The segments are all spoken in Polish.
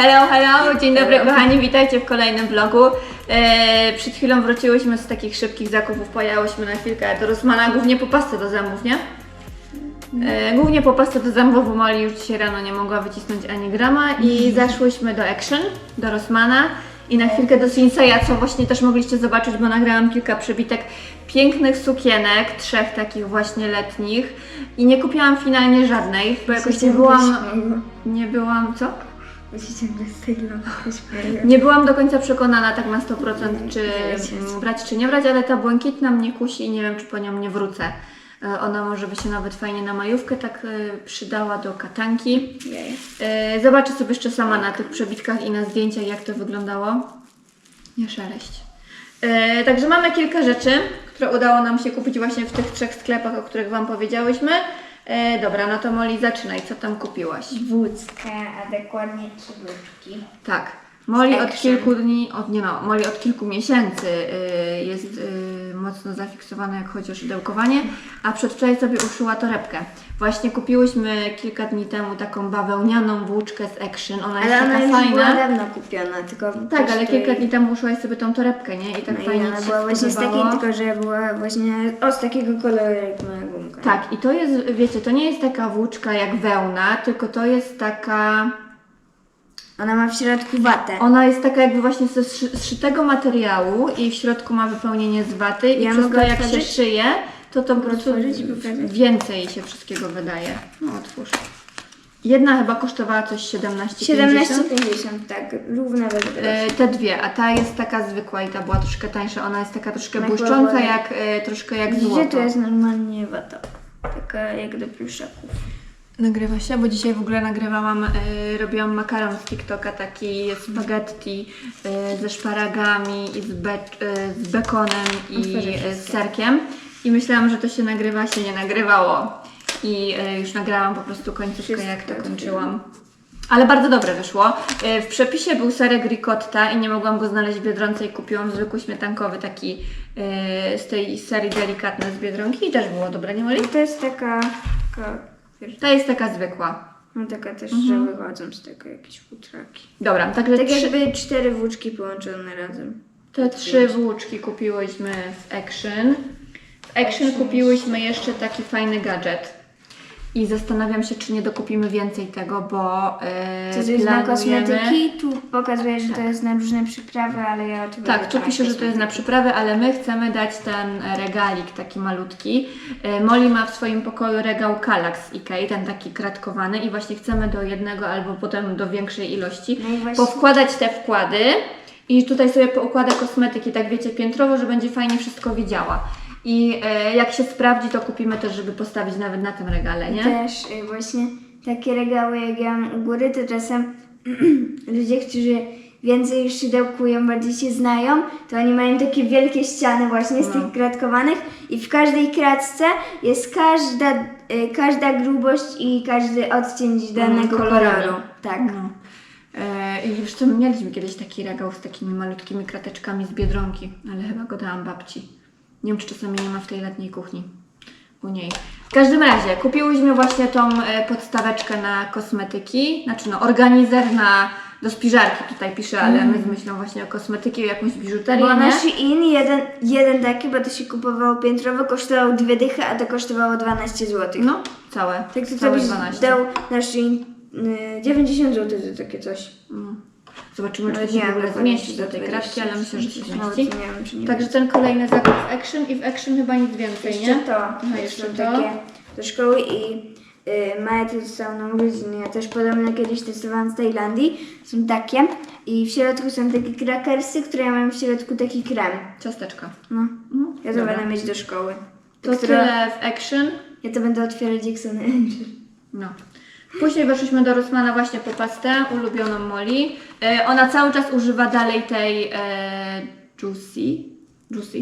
Hello, hello, dzień dobry kochani, witajcie w kolejnym vlogu. E, przed chwilą wróciłyśmy z takich szybkich zakupów, pojechałyśmy na chwilkę do Rosmana, głównie po pastę do zębów, nie? E, głównie po pastę do zębów, bo Molly już dzisiaj rano nie mogła wycisnąć ani grama i zaszłyśmy do Action, do Rosmana i na chwilkę do Sinseya, co właśnie też mogliście zobaczyć, bo nagrałam kilka przebitek pięknych sukienek, trzech takich właśnie letnich i nie kupiłam finalnie żadnej, bo jakoś nie byłam, nie byłam, co? Z tej lampy śmieję. Nie byłam do końca przekonana tak na 100% czy mm, brać czy nie brać, ale ta błękitna mnie kusi i nie wiem czy po nią nie wrócę. E, Ona może by się nawet fajnie na majówkę tak e, przydała do katanki. E, Zobaczę sobie jeszcze sama na tych przebitkach i na zdjęciach jak to wyglądało. Nie szeleść. E, Także mamy kilka rzeczy, które udało nam się kupić właśnie w tych trzech sklepach, o których Wam powiedziałyśmy. E, Dobra, no to Molly zaczynaj, co tam kupiłaś? Wódzkę, a dokładnie trzy wódki. Tak. Molly od Action. kilku dni, od, nie no, Molly od kilku miesięcy y, jest y, mocno zafiksowana, jak chodzi o szydełkowanie, a przedwczoraj sobie uszyła torebkę. Właśnie kupiłyśmy kilka dni temu taką bawełnianą włóczkę z Action, ona jest Ale ona taka już fajna. była dawno kupiona, tylko Tak, ale kilka dni temu uszyłaś sobie tą torebkę, nie? I tak no i fajnie ona ci była właśnie z takiej, spodobało. tylko że była właśnie o, z takiego koloru jak moja. Tak, i to jest, wiecie, to nie jest taka włóczka jak wełna, tylko to jest taka... Ona ma w środku watę. Ona jest taka jakby właśnie ze zszy- zszytego materiału i w środku ma wypełnienie z waty i Ja przez to mogę jak się otworzyć? szyje, to to po prostu otworzyć i pokazać? więcej się wszystkiego wydaje. No otwórz. Jedna chyba kosztowała coś 17,50. 17,50, tak, groszy. E, Te dwie, a ta jest taka zwykła i ta była troszkę tańsza. Ona jest taka troszkę błyszcząca, jak, e, troszkę jak Gdzie złoto. to jest normalnie wata? Taka jak do pluszaków. Nagrywa się, bo dzisiaj w ogóle nagrywałam, y, robiłam makaron z TikToka, taki spaghetti y, ze szparagami i z, be, y, z bekonem i z serkiem. I myślałam, że to się nagrywa, się nie nagrywało. I y, już nagrałam po prostu końcówkę, jak to kończyłam. Ale bardzo dobre wyszło. Y, W przepisie był serek ricotta i nie mogłam go znaleźć w Biedronce i kupiłam zwykły śmietankowy taki y, z tej serii delikatne z Biedronki i też było dobre, nie Moli? I to jest taka, taka, wiesz, Ta jest taka zwykła. no taka też, Mhm. że wychodzą z tego jakieś futraki. Dobra, także Tak trzy, jakby cztery włóczki połączone razem. te trzy włóczki kupiłyśmy w Action. W Action kupiłyśmy jeszcze taki fajny gadżet. I zastanawiam się, czy nie dokupimy więcej tego, bo yy, To jest na planujemy... kosmetyki, tu pokazuje, że to jest na różne przyprawy, ale ja oczywiście... Tak, tu pisze, że to jest na przyprawy, ale my chcemy dać ten regalik taki malutki. E, Molly ma w swoim pokoju regał Kallax z Ikei, ten taki kratkowany i właśnie chcemy do jednego albo potem do większej ilości No i właśnie- powkładać te wkłady i tutaj sobie poukłada kosmetyki, tak wiecie, piętrowo, że będzie fajnie wszystko widziała. I e, jak się sprawdzi, to kupimy też, żeby postawić nawet na tym regale, nie? Też y, właśnie takie regały, jak ja mam u góry, to czasem ludzie, którzy więcej szydełkują, bardziej się znają, to oni mają takie wielkie ściany właśnie z No. tych kratkowanych i w każdej kratce jest każda, y, każda grubość i każdy odcień danego kolorowy. koloru. Tak. No. E, I już to mieliśmy kiedyś taki regał z takimi malutkimi krateczkami z Biedronki, ale chyba go dałam babci. Nie wiem, czy czasami nie ma w tej letniej kuchni u niej. W każdym razie, kupiłyśmy właśnie tą e, podstaweczkę na kosmetyki, znaczy no, organizer na, do spiżarki tutaj pisze, ale my z myślą właśnie o kosmetyki, o jakąś biżuterię, Bo nie? na Shein jeden, jeden taki, bo to się kupowało piętrowo, kosztował dwie dychy, a to kosztowało 12 zł. No, całe, Tak to całe byś 12. dał na Shein y, 90 zł za takie coś. Mm. Zobaczymy, czy to się w ogóle zmieści do tej 20, kratki, ale myślę, że się zmieści. Także ten kolejny zakup w Action i w Action chyba nic więcej, Jeszcze nie? to. Aha, jeszcze są to. takie do szkoły i y, Maja to dostała na urodziny. Ja też podobno kiedyś testowałam z Tajlandii. Są takie i w środku są takie krakersy, które mają w środku taki krem. Ciasteczka. No. No, Ja to dobra. będę mieć do szkoły. To Która- tyle w Action. Ja to będę otwierać jak Angel. No. Później weszliśmy do Rossmana właśnie po pastę, ulubioną Molly. E, ona cały czas używa dalej tej e, Juicy. Juicy.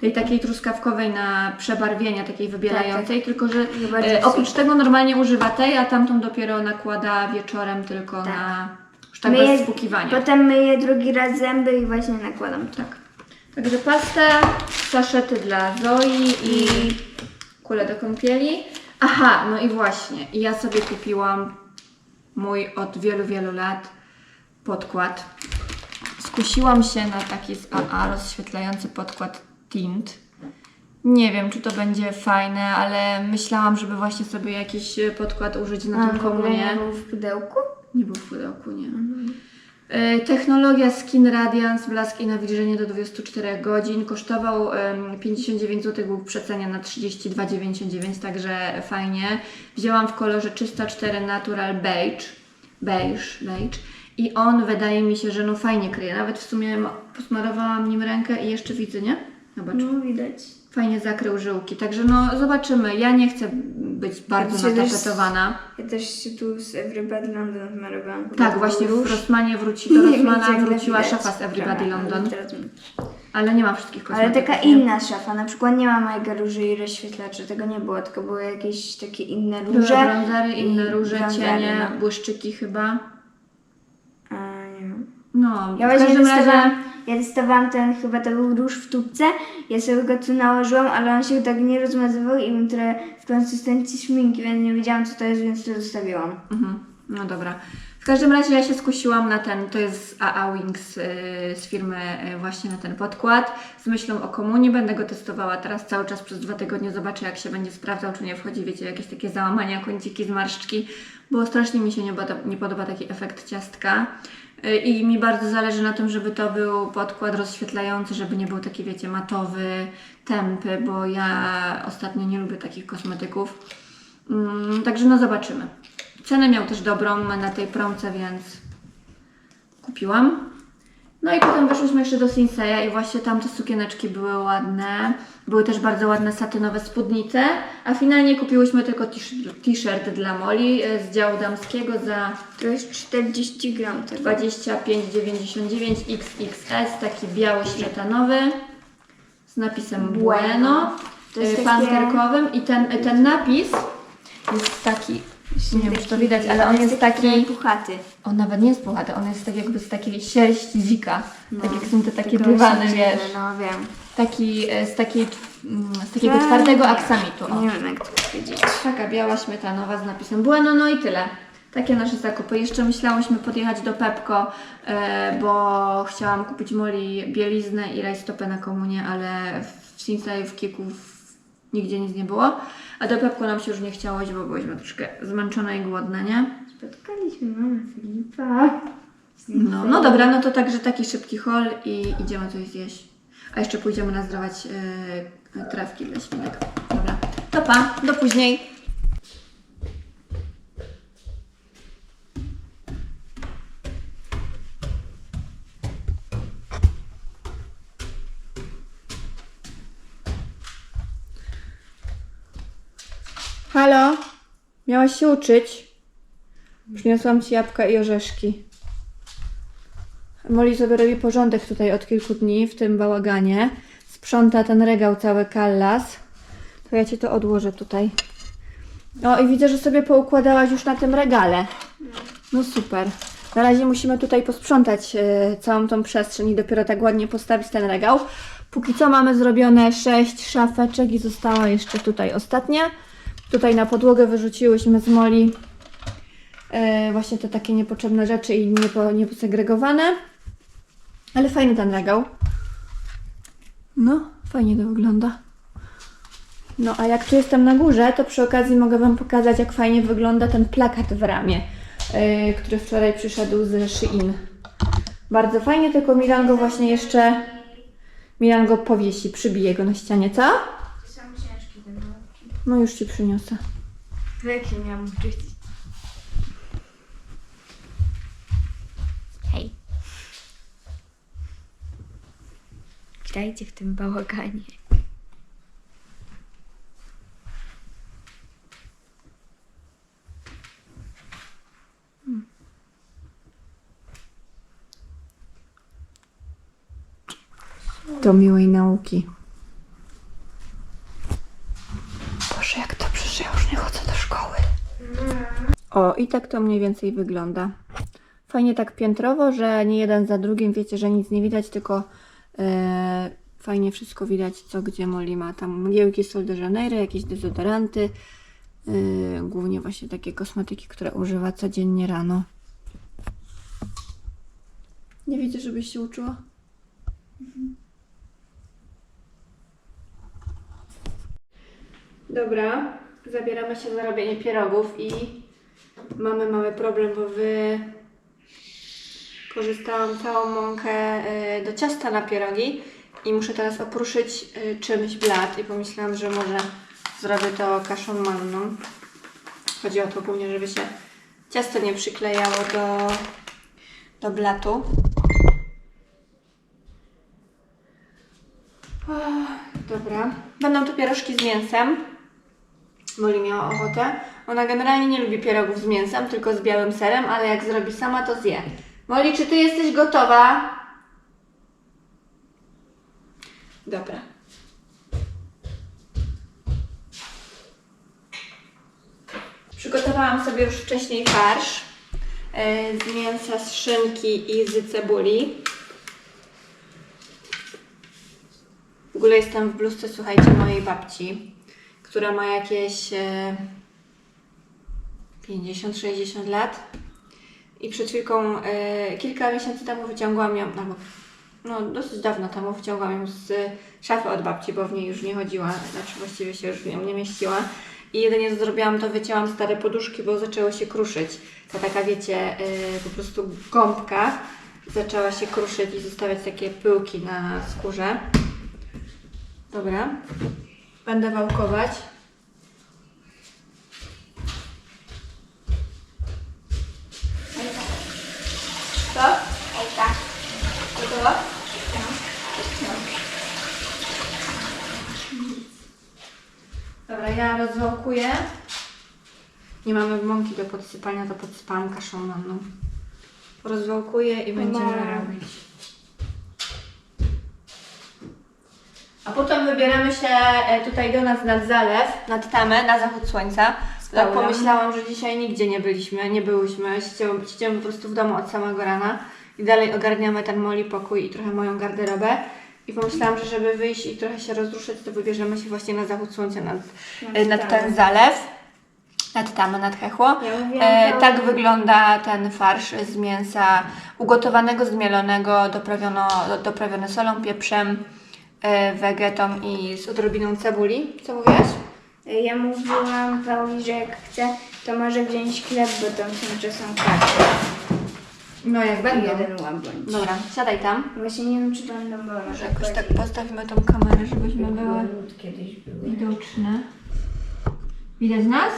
Tej takiej truskawkowej na przebarwienia, takiej wybielającej, tylko że Chyba e, oprócz tego normalnie używa tej, a tamtą dopiero nakłada wieczorem tylko Tak. na już tak Myję- bez spłukiwania. Potem myję drugi raz zęby i właśnie nakładam to. Tak. Także pastę, saszety dla Zoi i kule do kąpieli. Aha, no i właśnie. Ja sobie kupiłam mój od wielu, wielu lat podkład. Skusiłam się na taki z AA rozświetlający podkład Tint. Nie wiem, czy to będzie fajne, ale myślałam, żeby właśnie sobie jakiś podkład użyć na A tą w ogóle nie komunię. był w pudełku? Nie był w pudełku, nie. E, Technologia Skin Radiance, blask i nawilżenie do 24 godzin. Kosztował em, 59 zł, był w przecenie na 32,99, także fajnie. Wzięłam w kolorze 304 Natural Beige. Beige, beige. I on wydaje mi się, że no fajnie kryje. Nawet w sumie ma- posmarowałam nim rękę i jeszcze widzę, nie? Zobacz. No widać. Fajnie zakrył żyłki. Także no zobaczymy. Ja nie chcę być bardzo Ja natapetowana. Ja też się tu z Everybody London zmarowałam. Tak, właśnie w. Rosmanie wróci do Rosmana wróciła szafa z Everybody London, ale ale nie ma wszystkich Ale kosmetyków. taka nie? inna szafa, na przykład nie ma mojego róży i rozświetlaczy, tego nie było, tylko były jakieś takie inne Były róże. brązery, inne i róże, cienie, no. błyszczyki chyba. No, Ja w właśnie każdym razie... testowałam, ja testowałam ten, chyba to był róż w tubce, ja sobie go tu nałożyłam, ale on się tak nie rozmazywał i był trochę w konsystencji szminki, więc nie wiedziałam co to jest, więc to zostawiłam. Mhm. No dobra. W każdym razie ja się skusiłam na ten, to jest AA Wings yy, z firmy yy, właśnie na ten podkład z myślą o komunii. Będę go testowała teraz cały czas przez dwa tygodnie. Zobaczę jak się będzie sprawdzał, czy nie wchodzi, wiecie, jakieś takie załamania, kąciki, zmarszczki, bo strasznie mi się nie nie podoba taki efekt ciastka. Yy, I mi bardzo zależy na tym, żeby to był podkład rozświetlający, żeby nie był taki, wiecie, matowy, tępy, bo ja ostatnio nie lubię takich kosmetyków. Mm, także no zobaczymy. Cenę miał też dobrą na tej promce, więc kupiłam. No i potem weszłyśmy jeszcze do Sinseya i właśnie tam te sukieneczki były ładne. Były też bardzo ładne satynowe spódnice, a finalnie kupiłyśmy tylko t-shirt dla Moli e, z działu damskiego za To jest 40 gram tego. 25,99 XXS, taki biały śmietanowy z napisem Bueno. To jest e, takie- panterkowym i ten, ten napis jest taki, nie wiem czy to widać, ale on jest taki, puchaty. on nawet nie jest puchaty, on jest tak jakby z takiej sierści dzika, tak jak są te takie Tylko dywany, wiesz, No wiem. taki, e, z, takiej, mm, z takiego Tak. twardego aksamitu. O. Nie wiem jak to powiedzieć. Taka biała śmietanowa z napisem Bueno, no i tyle. Takie nasze zakupy. Jeszcze myślałyśmy podjechać do Pepko, e, bo chciałam kupić Moli bieliznę i rajstopę na komunię, ale w Sinsay, w Kiku w- nigdzie nic nie było. A do Pepko nam się już nie chciało iść, bo byłyśmy troszkę zmęczone i głodne, nie? Spotkaliśmy mamę Filipa. No, no dobra, no to także taki szybki haul i idziemy coś zjeść. A jeszcze pójdziemy nazdrować e, trawki dla świnek. Dobra, to pa, do później. Halo? Miałaś się uczyć? Przyniosłam Ci jabłka i orzeszki. Molly sobie robi porządek tutaj od kilku dni w tym bałaganie. Sprząta ten regał cały kallas. To ja Ci to odłożę tutaj. O i widzę, że sobie poukładałaś już na tym regale. No super. Na razie musimy tutaj posprzątać e, całą tą przestrzeń i dopiero tak ładnie postawić ten regał. Póki co mamy zrobione sześć szafeczek i została jeszcze tutaj ostatnia. Tutaj na podłogę wyrzuciłyśmy z Moli e, właśnie te takie niepotrzebne rzeczy i niepo, nieposegregowane. Ale fajny ten regał. No, fajnie to wygląda. No, a jak tu jestem na górze, to przy okazji mogę Wam pokazać, jak fajnie wygląda ten plakat w ramie, yy, który wczoraj przyszedł z Shein. Bardzo fajnie, tylko Milan go właśnie jeszcze... Milan go powiesi, przybije go na ścianie, co? Są ciężkie te nauki. No już Ci przyniosę. To jak się miałam uczyć? Hej. Witajcie w tym bałaganie. Do miłej nauki. O, i tak to mniej więcej wygląda. Fajnie tak piętrowo, że nie jeden za drugim, wiecie, że nic nie widać, tylko e, fajnie wszystko widać, co gdzie Molly ma. Tam mgiełki Sol de Janeiro, jakieś dezodoranty, Yy, głównie właśnie takie kosmetyki, które używa codziennie rano. Nie widzę, żebyś się uczyła. Dobra, zabieramy się za robienie pierogów i mamy mały problem, bo wy korzystałam całą mąkę y, do ciasta na pierogi i muszę teraz opruszyć y, czymś blat i pomyślałam, że może zrobię to kaszą manną. Chodzi o to głównie, żeby się ciasto nie przyklejało do, do blatu. Ach, Dobra. Będą to pierożki z mięsem. Molly miała ochotę. Ona generalnie nie lubi pierogów z mięsem, tylko z białym serem, ale jak zrobi sama, to zje. Molly, czy ty jesteś gotowa? Dobra. Przygotowałam sobie już wcześniej farsz e, z mięsa, z szynki i z cebuli. W ogóle jestem w bluzce, słuchajcie, mojej babci, która ma jakieś e, 50-60 lat. I przed chwilką, e, kilka miesięcy temu wyciągłam ją, albo no dosyć dawno temu wyciągłam ją z szafy od babci, bo w niej już nie chodziła, znaczy właściwie się już w nią nie mieściła. I jedynie co zrobiłam, to wycięłam stare poduszki, bo zaczęły się kruszyć. Ta taka, wiecie, e, po prostu gąbka zaczęła się kruszyć i zostawiać takie pyłki na skórze. Dobra. Będę wałkować. Co? tak. Gotowa? Dobra, ja rozwałkuję. Nie mamy mąki do podsypania, to podsypałam kaszą manną. Rozwałkuję i będziemy Mama. robić. A potem wybieramy się e, tutaj do nas nad zalew, nad tamę, na zachód słońca. Tak pomyślałam, że dzisiaj nigdzie nie byliśmy, nie byłyśmy. Siedziałam, siedziałam po prostu w domu od samego rana i dalej ogarniamy ten moli pokój i trochę moją garderobę. I pomyślałam, że żeby wyjść i trochę się rozruszyć, to wybierzemy się właśnie na zachód słońca, nad, e, nad ten zalew. Nad tamę, nad hechło. Ja E, tak wygląda ten farsz z mięsa ugotowanego, zmielonego, doprawiono, doprawione solą, pieprzem, e, wegetą i z odrobiną cebuli. Co mówiłaś? Ja mówiłam Pauli, że jak chce, to może wziąć chleb, bo tam są czasem karty. No jak I jeden łabędź. Dobra, siadaj tam. Właśnie nie wiem, czy będą, bo Może jakoś tak postawimy tą kamerę, żebyśmy były kiedyś były. widoczne. Widać nas?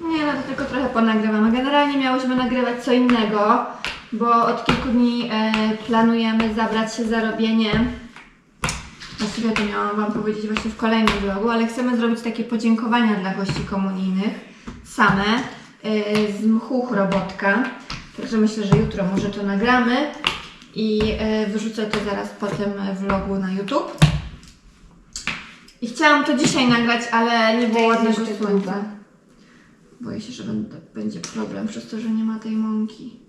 Nie, no to tylko trochę ponagrywamy. Generalnie miałyśmy nagrywać co innego, bo od kilku dni e, planujemy zabrać się za robienie. Właściwie to miałam Wam powiedzieć właśnie w kolejnym vlogu, ale chcemy zrobić takie podziękowania dla gości komunijnych same e, z mchu chrobotka. Także myślę, że jutro może to nagramy i e, wrzucę to zaraz po tym vlogu na YouTube. I chciałam to dzisiaj nagrać, ale nie było ładnego słońca. Boję się, że będzie problem przez to, że nie ma tej mąki.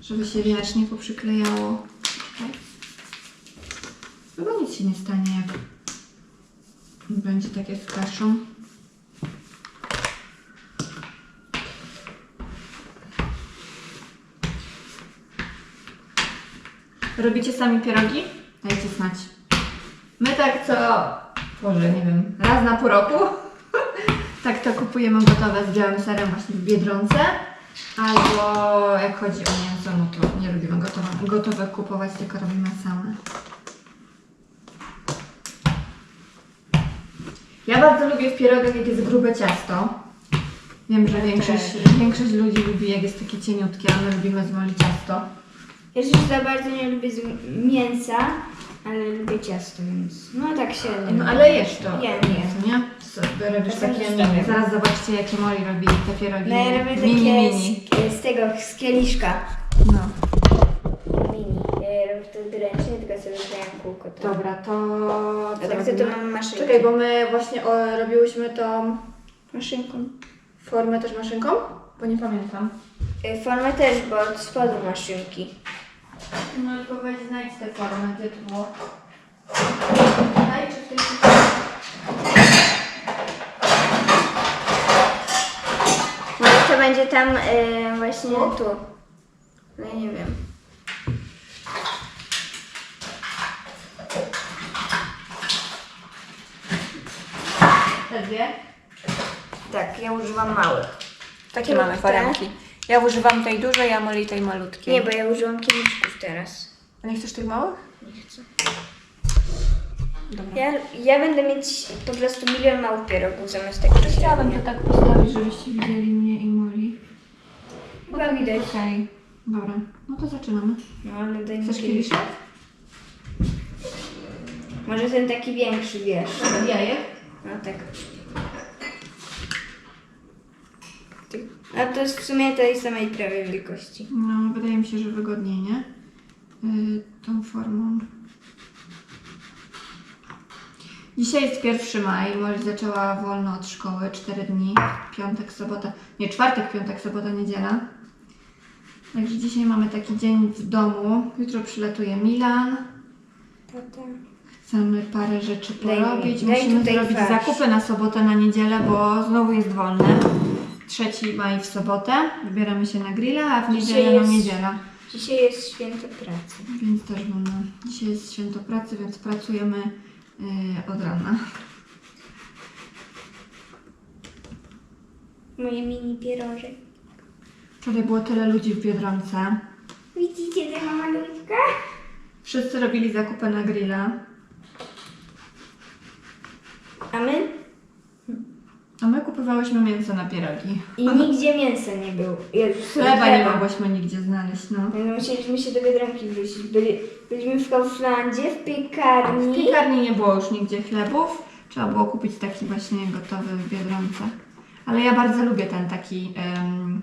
Żeby się wiesz, nie poprzyklejało. Czekaj. Chyba nic się nie stanie, jak będzie takie z kaszą. Robicie sami pierogi? Dajcie znać. My tak co, może nie wiem, raz na pół roku tak to kupujemy gotowe z białym serem właśnie w Biedronce. Albo jak chodzi o mięso, no to nie lubimy gotowe, gotowe kupować, tylko robimy same. Ja bardzo lubię w pierogach, jak jest grube ciasto. Wiem, że większość, większość ludzi lubi, jak jest takie cieniutkie, a my lubimy z moli ciasto. Ja też za bardzo nie lubię z mięsa, ale lubię ciasto, więc no tak się No ale jesz to. Nie, nie. Co nie? Sobie robisz Czasem takie mini. Zaraz zobaczcie, jakie Moli robi te pierogi. No ja robię takie mini, mini. Z, z tego, z kieliszka. No. Mini. Ja robię to ręcznie, tylko sobie zrobiłem kółko. To. Dobra, to A co tak to, mam maszynkę. Czekaj, bo my właśnie o, robiłyśmy tą Maszynką. formę też maszynką? Bo nie pamiętam. Y, Formę też, bo od spodu maszynki. No tylko weź znajdź tę formę, gdzie to było. Daj, czy w tej będzie tam y, właśnie tu. No ja nie wiem. Te dwie? Tak, ja używam małych. Takie mamy te? foremki. Ja używam tej dużej, a Molly tej malutkiej. Nie, bo ja używam kieliszków teraz. A nie chcesz tych małych? Nie chcę. Dobra. Ja, ja będę mieć po prostu milion małych pierogów zamiast takich Chciałabym to tak postawić, żebyście widzieli mnie i Molly. Chyba widać. Okej, dobra. No to zaczynamy. No, ale daj mi Chcesz kieliszek. kieliszek? Może ten taki większy, wiesz. Jajek? No tak. A to jest w sumie tej samej prawie wielkości. No, wydaje mi się, że wygodniej, nie? Yy, tą formą. Dzisiaj jest 1 maj. Molly zaczęła wolno od szkoły. 4 dni. Piątek, sobota. Nie, czwartek, piątek, sobota, niedziela. Także dzisiaj mamy taki dzień w domu. Jutro przylatuje Milan. Chcemy parę rzeczy Daj mi- porobić. daj Musimy tutaj zrobić farsz. zakupy na sobotę, na niedzielę, bo znowu jest wolne. 3 maj w sobotę. Wybieramy się na grilla, a w niedzielę na jest- niedziela. Dzisiaj jest święto pracy. Więc też wolno. Dzisiaj jest święto pracy, więc pracujemy yy, od rana. Moje mini pierożek. Wczoraj było tyle ludzi w Biedronce. Widzicie tę malutkę? Wszyscy robili zakupy na grilla. A my? A my kupowałyśmy mięso na pierogi. I nigdzie mięsa nie było. Jezus, Chleba nie mogłyśmy nigdzie znaleźć, no. No, musieliśmy się do Biedronki wrócić. Byli, byliśmy w Kauflandzie, w piekarni. W piekarni nie było już nigdzie chlebów. Trzeba było kupić taki właśnie gotowy w Biedronce. Ale ja bardzo lubię ten taki em,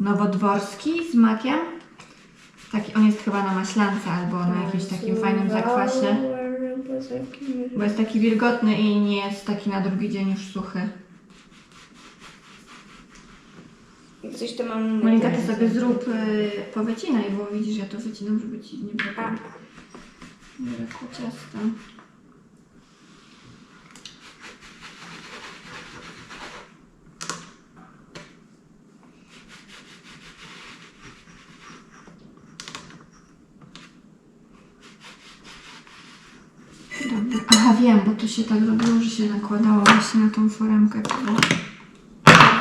nowodworski z makiem. Taki, on jest chyba na maślance albo na jakimś takim fajnym zakwasie. Bo jest taki wilgotny i nie jest taki na drugi dzień już suchy. Jak coś to mam... Monika, ty sobie zrób, y, powycinaj, bo widzisz, ja to wycinam, żeby ci nie brakło. Nie brakło ciasta. Dobra. Aha, wiem, bo to się tak robiło, że się nakładało właśnie na tą foremkę.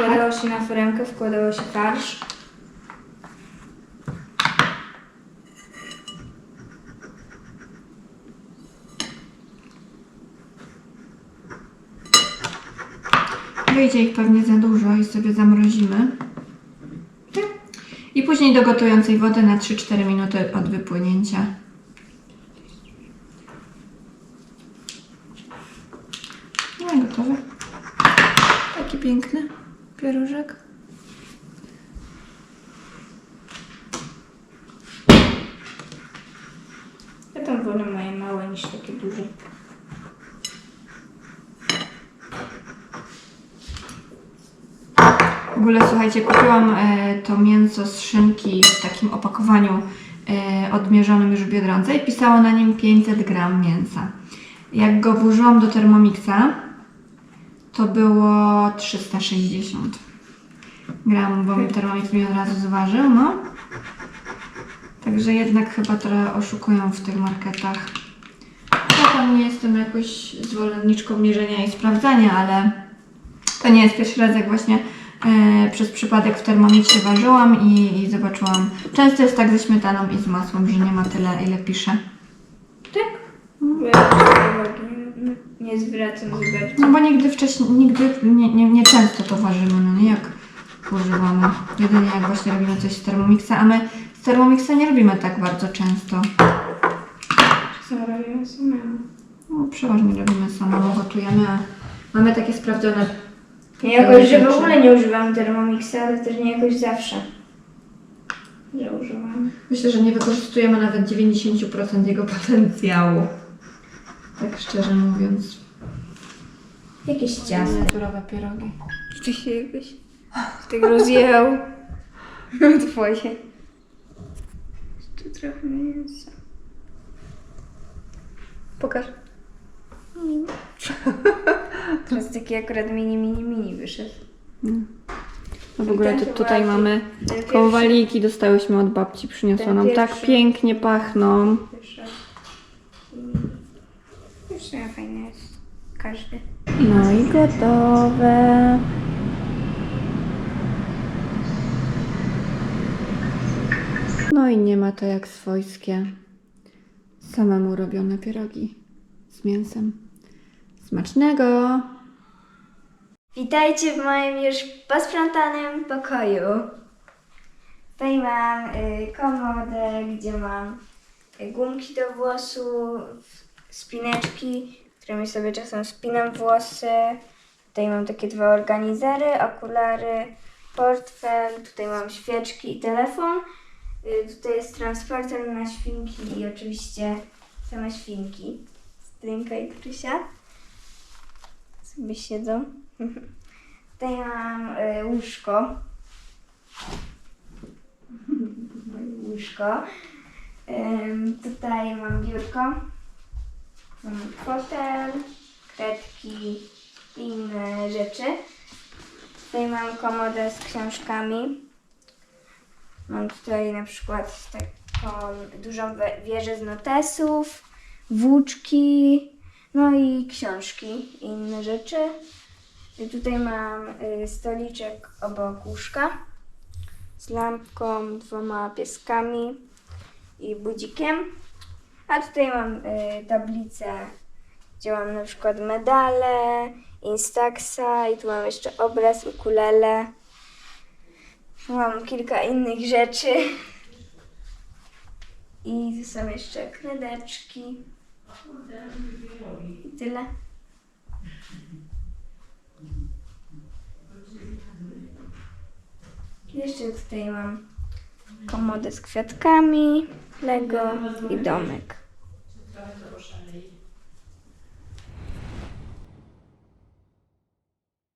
Wkładało się na foremkę, wkładało się farsz. Wyjdzie ich pewnie za dużo i sobie zamrozimy. I później do gotującej wody na 3-4 minuty od wypłynięcia. No i gotowe. Taki piękny pieróżek. Ja tam wolę moje małe niż takie duże. W ogóle słuchajcie, kupiłam e, to mięso z szynki w takim opakowaniu e, odmierzonym już w Biedronce i pisało na nim 500 gram mięsa. Jak go włożyłam do Thermomixa, to było 360 gram, bo mi Thermomix mi od razu zważył, no. Także jednak chyba trochę oszukują w tych marketach. Ja tam nie jestem jakoś zwolenniczką mierzenia i sprawdzania, ale to nie jest pierwszy raz, jak właśnie e, przez przypadek w Thermomixie ważyłam i, i zobaczyłam. Często jest tak ze śmietaną i z masłem, że nie ma tyle, ile pisze. Tak? Bo ja uwagi nie, zwracam bardzo. No bo nigdy wcześniej, nigdy nie, nie, nie często to ważymy, no nie jak używamy. Jedynie jak właśnie robimy coś z Thermomixa, a my z Thermomixa nie robimy tak bardzo często. Czasem robimy samemu. No, przeważnie robimy samemu, gotujemy, a mamy takie sprawdzone Ja jakoś, że w ogóle nie używam Thermomixa, ale też nie jakoś zawsze. Że używam. Myślę, że nie wykorzystujemy nawet 90% jego potencjału. Tak szczerze mówiąc. Jakieś ciasto. Naturowe pierogi. Czy się jakoś tak rozjechał? Twoje. Tu trochę mięsa. Pokaż. Teraz taki akurat mini, mini, mini wyszedł. A w ogóle to tutaj mamy ten kowaliki, dostałyśmy od babci, przyniosła Ten nam tak pierwszy. pięknie pachną. Już sumie fajny jest. Każdy. No i gotowe. No i nie ma to jak swojskie samemu robione pierogi z mięsem. Smacznego! Witajcie w moim już posprzątanym pokoju. Tutaj mam y, komodę, gdzie mam y, gumki do włosów, spineczki, którymi sobie czasem spinam włosy. Tutaj mam takie dwa organizery, okulary, portfel, tutaj mam świeczki i telefon. Y, tutaj jest transporter na świnki i oczywiście same świnki. Stynka i Krysia sobie siedzą. Tutaj mam y, łóżko. łóżko. Tutaj mam biurko. Mam fotel, kredki i inne rzeczy. Tutaj mam komodę z książkami. Mam tutaj na przykład taką dużą wieżę z notesów, włóczki, no i książki i inne rzeczy. I tutaj mam y, stoliczek obok łóżka z lampką, dwoma pieskami i budzikiem. A tutaj mam y, tablicę, gdzie mam na przykład medale, Instaxa i tu mam jeszcze obraz ukulele. Mam kilka innych rzeczy. I tu są jeszcze kredeczki. I tyle. Jeszcze tutaj mam komodę z kwiatkami, Lego i domek.